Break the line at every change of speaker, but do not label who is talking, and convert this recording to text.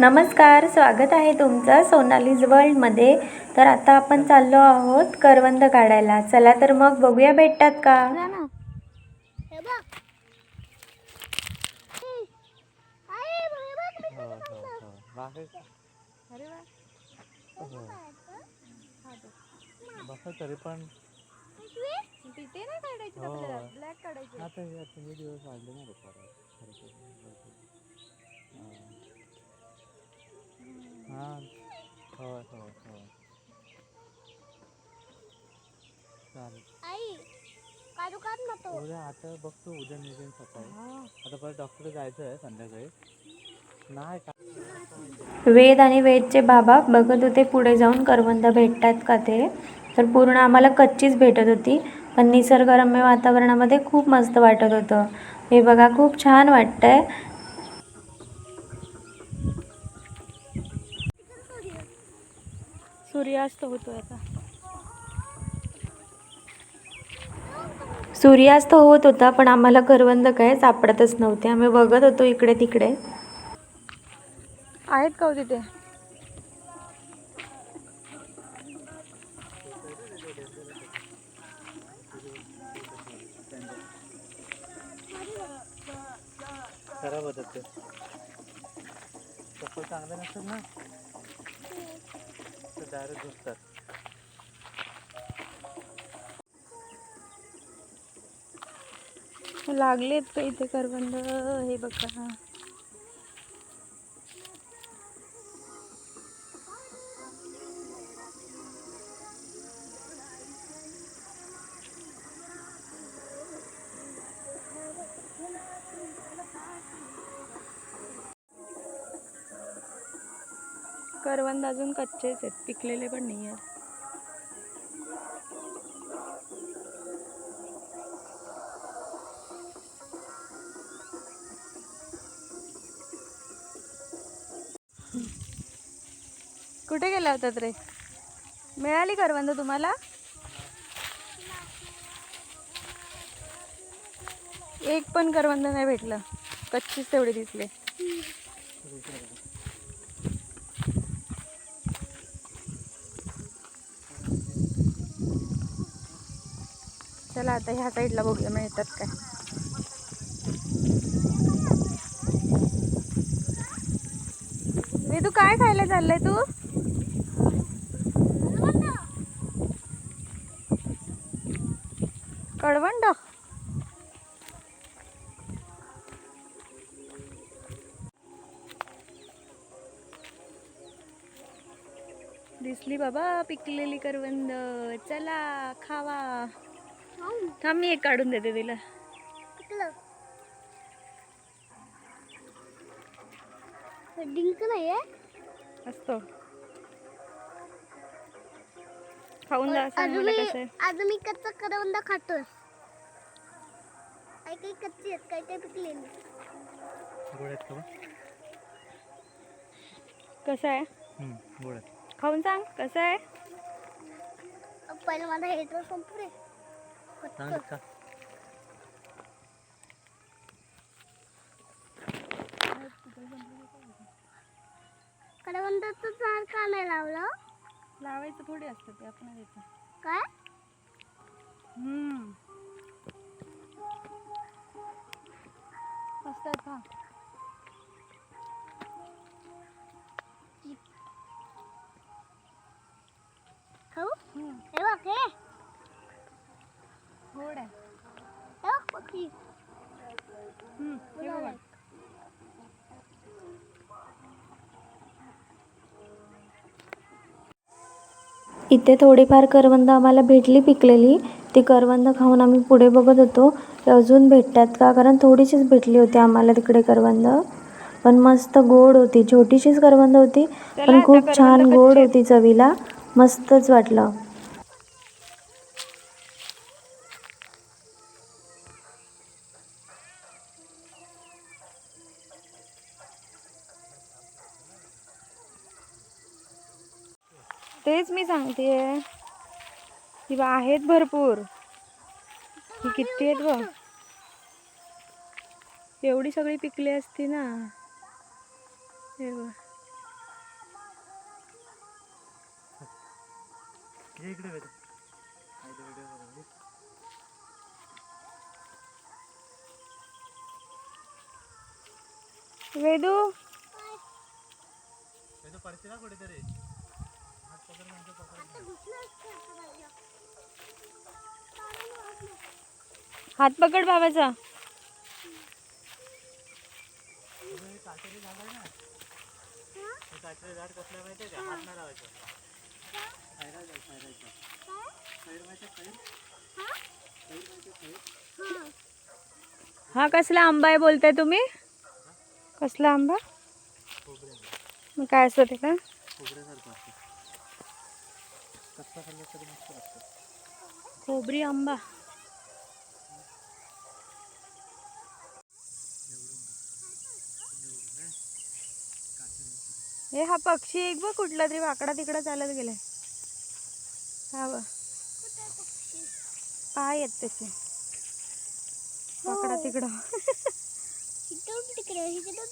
नमस्कार स्वागत आहे तुमचं सोनालीज वर्ल्डमध्ये तर आता आपण चाललो आहोत करवंद काढायला. चला तर मग बघूया भेटतात का?
तरी पण.
तिथे नाही काढायची. आपल्याला ब्लॅक काढायची.
आता हे आता हे दिवस वाढले ना रे परत खरं तर. हा. हा. होय होय होय. चालेल.
आई काढू काढ ना तो
उद्या आता बघतो उद्या निघेन सकाळी. आता परत डॉक्टर जायचं आहे संध्याकाळी. नाही का?
वेद आणि वेदचे बाबा बघत होते पुढे जाऊन करवंद भेटतात का ते? तर पूर्ण आम्हाला कच्चीच भेटत होती. पण निसर्गरम्य वातावरणामध्ये खूप मस्त वाटत होतं. हे बघा खूप छान वाटतंय. सूर्यास्त होतोय आता. सूर्यास्त होत होता पण आम्हाला करवंद काय सापडतच नव्हते. आम्ही बघत होतो इकडे तिकडे. आहेत का हो तिथे?
खराब होतात ते. चप्पल चांगलं नसेल ना? तर डायरेक्ट घुसतात
लागलेत का इथे करवंद? हे बघा. करवंद अजून कच्चेच आहेत. पिकलेले पण नाही आहेत. कुठे गेला होतात रे? मिळाली करवंद तुम्हाला? एक पण करवंद नाही भेटलं. कच्चीच तेवढे दिसले. चला आता ह्या साईडला बघूया मिळतात काय. मी तू काय खायला चाललंय तू? कडवंड? दिसली बाबा पिकलेली करवंद. चला खावा. थांब मी एक काढून देते तिला.
हे डिंक नाहीये
असतो. खाऊन जा सांग
अजून
मला
मी
कसं आहे.
अजून मी कच्चा करवंदा खातोय. काही काही कच्ची आहेत काही काही पिकलेली
गोड आहेत. का बा?
कसं आहे? खाऊन सांग कसं आहे?
पहिलं माझा हे तर
चांगलं का
करवंदाचं झाड का नाही लावलं?
लावायचं थोडी असतं ते आपण देतो.
काय?
हम्म. मस्त आहेत का?
खाऊ?
हम्म,
हे बघ हे
गोड आहे इथे थोडीफार करवंद आम्हाला भेटली पिकलेली. ती करवंद खाऊन आम्ही पुढे बघत होतो. की अजून भेटतात का? कारण थोडीशीच भेटली होती आम्हाला तिकडे करवंद. पण मस्त गोड होती. छोटीशीच करवंद होती. पण खूप छान गोड होती चवीला. मस्तच वाटलं. तेच मी सांगते कि बा आहेत भरपूर. ही किती आहेत बघ. एवढी सगळी पिकली असती ना. हे
वेदू.
वेदू
परती कुठेतरी. हात पकड
बाबाचा.
हा कसला
आंबा आहे बोलताय तुम्ही? कसला आंबा? मग काय असतं ते का?
कच्चा खाल्लं तरी मस्त लागतं
खोबरी आंबा. हे हा पक्षी एक बघ कुठला तरी वाकडा तिकडं चालत गेलाय. हा बघ. पाय आहेत त्याचे. वाकडा तिकडं.
इकडून तिकडे तिकडे. इकडून